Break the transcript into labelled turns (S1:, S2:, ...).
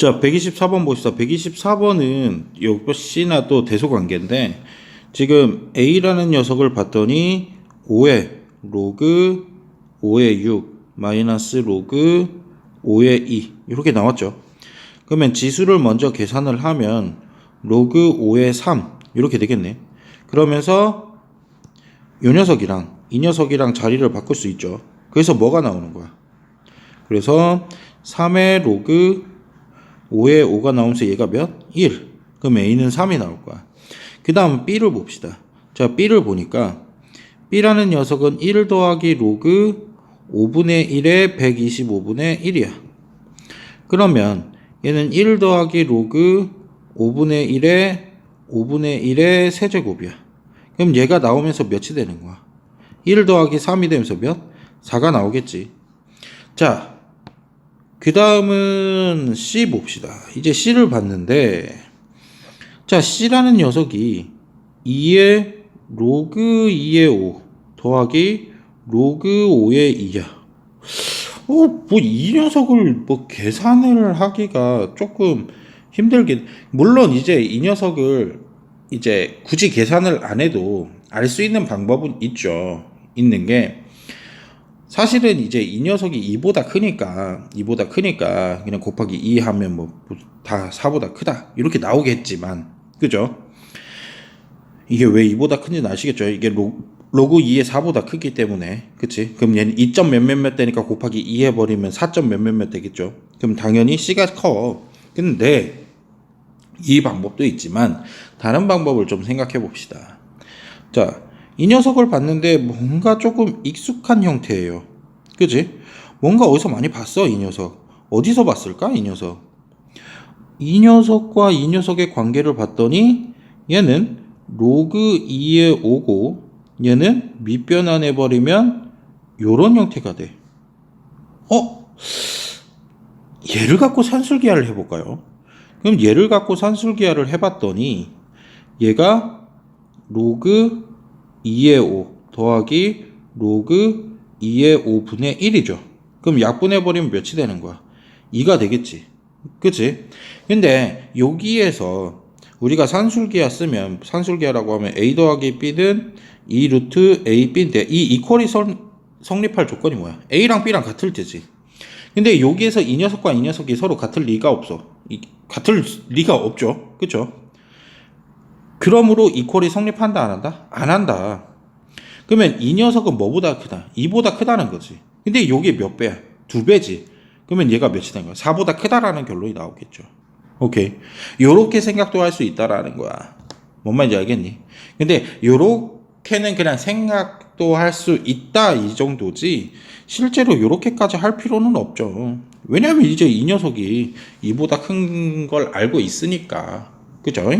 S1: 자, 124번 봅시다. 124번은 이것이나 또 대소관계인데 지금 A라는 녀석을 봤더니 5의 로그 5의 6 마이너스 로그 5의 2 이렇게 나왔죠. 그러면 지수를 먼저 계산을 하면 로그 5의 3 이렇게 되겠네. 그러면서 이 녀석이랑 이 녀석이랑 자리를 바꿀 수 있죠. 그래서 뭐가 나오는 거야? 그래서 3의 로그 5에 5가 나오면서 얘가 몇? 1. 그럼 A는 3이 나올 거야. 그 다음 B를 봅시다. 자, B를 보니까 B라는 녀석은 1 더하기 로그 5분의 1에 125분의 1이야. 그러면 얘는 1 더하기 로그 5분의 1에 5분의 1의 세제곱이야. 그럼 얘가 나오면서 몇이 되는 거야? 1 더하기 3이 되면서 몇? 4가 나오겠지. 자, 그 다음은 C 봅시다. 이제 C를 봤는데, 자, C라는 녀석이 2의 로그 2의 5 더하기 로그 5의 2야. 어, 뭐 이 녀석을 뭐 계산을 하기가 조금 힘들긴. 물론 이제 이 녀석을 이제 굳이 계산을 안 해도 알 수 있는 방법은 있죠. 있는 게 사실은 이제 이 녀석이 2보다 크니까 2보다 크니까 그냥 곱하기 2 하면 뭐 다 4보다 크다 이렇게 나오겠지만 그죠? 이게 왜 2보다 큰지는 아시겠죠? 이게 로, 로그 2의 4보다 크기 때문에 그치? 그럼 얘는 2점 몇몇몇 되니까 곱하기 2 해버리면 4점 몇몇몇 되겠죠? 그럼 당연히 C가 커 근데 이 방법도 있지만 다른 방법을 좀 생각해 봅시다 자, 이 녀석을 봤는데 뭔가 조금 익숙한 형태예요. 그지? 뭔가 어디서 많이 봤어, 이 녀석. 어디서 봤을까, 이 녀석? 이 녀석과 이 녀석의 관계를 봤더니 얘는 로그 2에 5고 얘는 밑변환해 버리면 요런 형태가 돼. 어? 얘를 갖고 산술기하를 해볼까요? 그럼 얘를 갖고 산술기하를 해봤더니 얘가 로그 2의 5 더하기 로그 2의 5분의 1이죠. 그럼 약분해버리면 몇이 되는 거야? 2가 되겠지. 그치? 근데 여기에서 우리가 산술기하 쓰면 산술기하라고 하면 a 더하기 b는 2 루트 a b인데 이 이퀄이 성, 성립할 조건이 뭐야? a랑 b랑 같을 테지. 근데 여기에서 이 녀석과 이 녀석이 서로 같을 리가 없어. 이, 같을 리가 없죠. 그쵸? 그러므로 이퀄이 성립한다 안 한다? 안 한다. 그러면 이 녀석은 뭐보다 크다? 2보다 크다는 거지. 근데 요게 몇 배야? 두 배지. 그러면 얘가 몇이 된 거야? 4보다 크다라는 결론이 나오겠죠. 오케이. 요렇게 생각도 할 수 있다라는 거야. 뭔 말인지 알겠니? 근데 요렇게는 그냥 생각도 할 수 있다 이 정도지 실제로 요렇게까지 할 필요는 없죠. 왜냐면 이제 이 녀석이 이보다 큰 걸 알고 있으니까. 그죠?